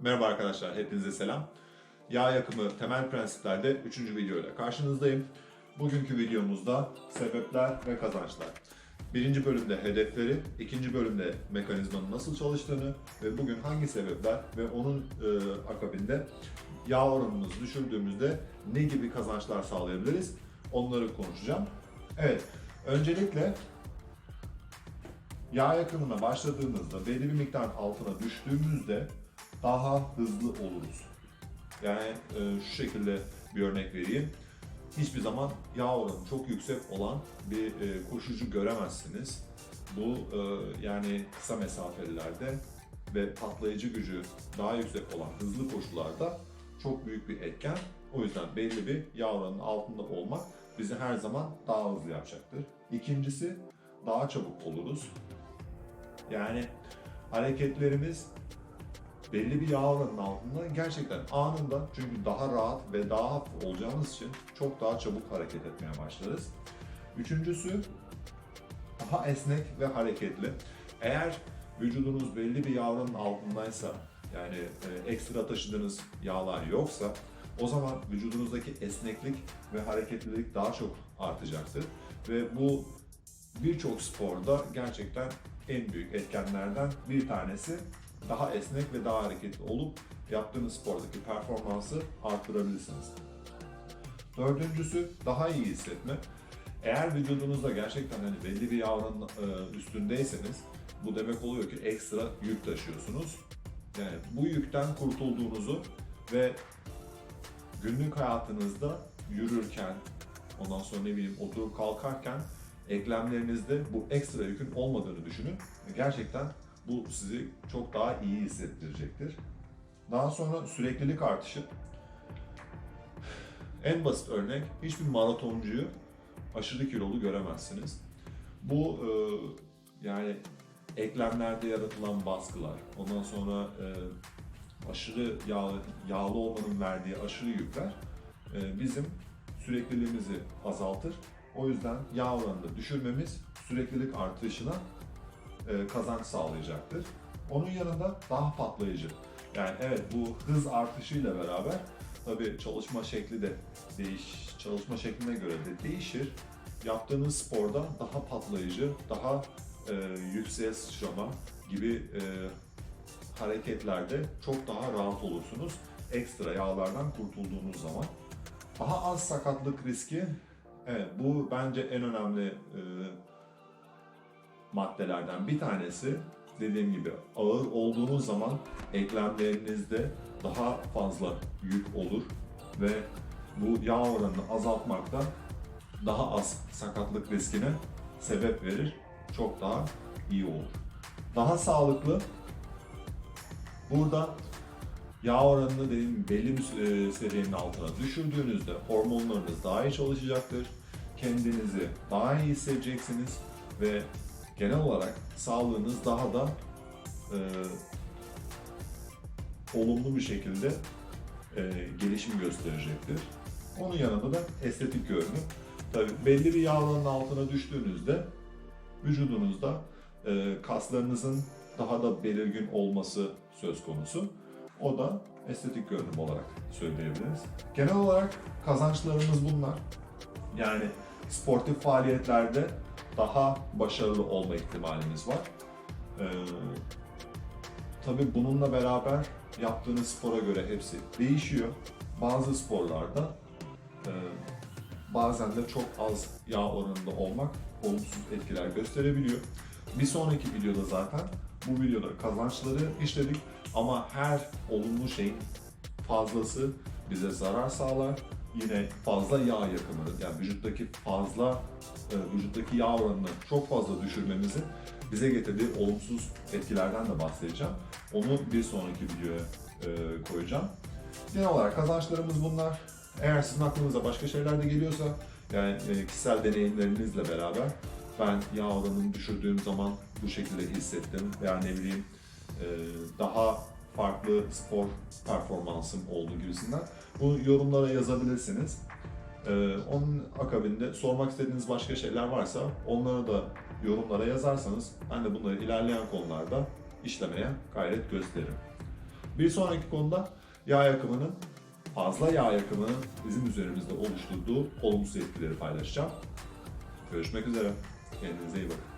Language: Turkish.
Merhaba arkadaşlar, hepinize selam. Yağ yakımı temel prensiplerde 3. videoyla karşınızdayım. Bugünkü videomuzda sebepler ve kazançlar. Birinci bölümde hedefleri, ikinci bölümde mekanizmanın nasıl çalıştığını ve bugün hangi sebepler ve onun e, akabinde yağ oranımızı düşürdüğümüzde ne gibi kazançlar sağlayabiliriz onları konuşacağım. Evet, öncelikle yağ yakımına başladığımızda belli bir miktar altına düştüğümüzde daha hızlı oluruz. Yani e, şu şekilde bir örnek vereyim. Hiçbir zaman yağ oranı çok yüksek olan bir e, koşucu göremezsiniz. Bu e, yani kısa mesafelerde ve patlayıcı gücü daha yüksek olan hızlı koşularda çok büyük bir etken. O yüzden belli bir yağ oranının altında olmak bizi her zaman daha hızlı yapacaktır. İkincisi daha çabuk oluruz. Yani hareketlerimiz belli bir yağ oranının altında gerçekten anında çünkü daha rahat ve daha hafif olacağımız için çok daha çabuk hareket etmeye başlarız. Üçüncüsü daha esnek ve hareketli. Eğer vücudunuz belli bir yağ oranının altındaysa yani e, ekstra taşıdığınız yağlar yoksa o zaman vücudunuzdaki esneklik ve hareketlilik daha çok artacaktır. Ve bu birçok sporda gerçekten en büyük etkenlerden bir tanesi daha esnek ve daha hareketli olup yaptığınız spordaki performansı arttırabilirsiniz. Dördüncüsü daha iyi hissetme. Eğer vücudunuzda gerçekten hani belli bir yağ oranının e, üstündeyseniz bu demek oluyor ki ekstra yük taşıyorsunuz. Yani bu yükten kurtulduğunuzu ve günlük hayatınızda yürürken, ondan sonra ne bileyim oturup kalkarken eklemlerinizde bu ekstra yükün olmadığını düşünün. Gerçekten bu sizi çok daha iyi hissettirecektir. Daha sonra süreklilik artışı. En basit örnek, hiçbir maratoncuyu aşırı kilolu göremezsiniz. Bu e, yani eklemlerde yaratılan baskılar, ondan sonra e, aşırı yağlı, yağlı olmanın verdiği aşırı yükler e, bizim sürekliliğimizi azaltır. O yüzden yağ oranını düşürmemiz süreklilik artışına kazanç sağlayacaktır. Onun yanında daha patlayıcı. Yani evet bu hız artışıyla beraber tabii çalışma şekli de değiş çalışma şekline göre de değişir. Yaptığınız sporda daha patlayıcı, daha e, yükseğe sıçrama gibi e, hareketlerde çok daha rahat olursunuz. Ekstra yağlardan kurtulduğunuz zaman. Daha az sakatlık riski, evet bu bence en önemli e, maddelerden bir tanesi. Dediğim gibi ağır olduğunuz zaman eklemlerinizde daha fazla yük olur ve bu yağ oranını azaltmakta daha az sakatlık riskine sebep verir. Çok daha iyi olur. Daha sağlıklı. Burada yağ oranını dediğim belli bir e, seviyenin altına düşürdüğünüzde hormonlarınız daha iyi çalışacaktır. Kendinizi daha iyi hissedeceksiniz ve genel olarak sağlığınız daha da e, olumlu bir şekilde e, gelişim gösterecektir. Onun yanında da estetik görünüm. Tabii belli bir yağlanın altına düştüğünüzde vücudunuzda e, kaslarınızın daha da belirgin olması söz konusu. O da estetik görünüm olarak söyleyebiliriz. Genel olarak kazançlarımız bunlar. Yani sportif faaliyetlerde daha başarılı olma ihtimalimiz var. Ee, tabii bununla beraber yaptığınız spora göre hepsi değişiyor. Bazı sporlarda e, bazen de çok az yağ oranında olmak olumsuz etkiler gösterebiliyor. Bir sonraki videoda zaten bu videoda kazançları işledik ama her olumlu şeyin fazlası bize zarar sağlar. Yine fazla yağ yakımı, yani vücuttaki fazla e, vücuttaki yağ oranını çok fazla düşürmemizin bize getirdiği olumsuz etkilerden de bahsedeceğim. Onu bir sonraki videoya e, koyacağım. Genel olarak kazançlarımız bunlar. Eğer sizin aklınıza başka şeyler de geliyorsa, yani e, kişisel deneyimlerinizle beraber ben yağ oranını düşürdüğüm zaman bu şekilde hissettim veya ne bileyim daha farklı spor performansım oldu gibisinden bunu yorumlara yazabilirsiniz. Ee, onun akabinde sormak istediğiniz başka şeyler varsa onları da yorumlara yazarsanız ben de bunları ilerleyen konularda işlemeye gayret gösteririm. Bir sonraki konuda yağ yakımının fazla yağ yakımının bizim üzerimizde oluşturduğu olumsuz etkileri paylaşacağım. Görüşmek üzere. Kendinize iyi bakın.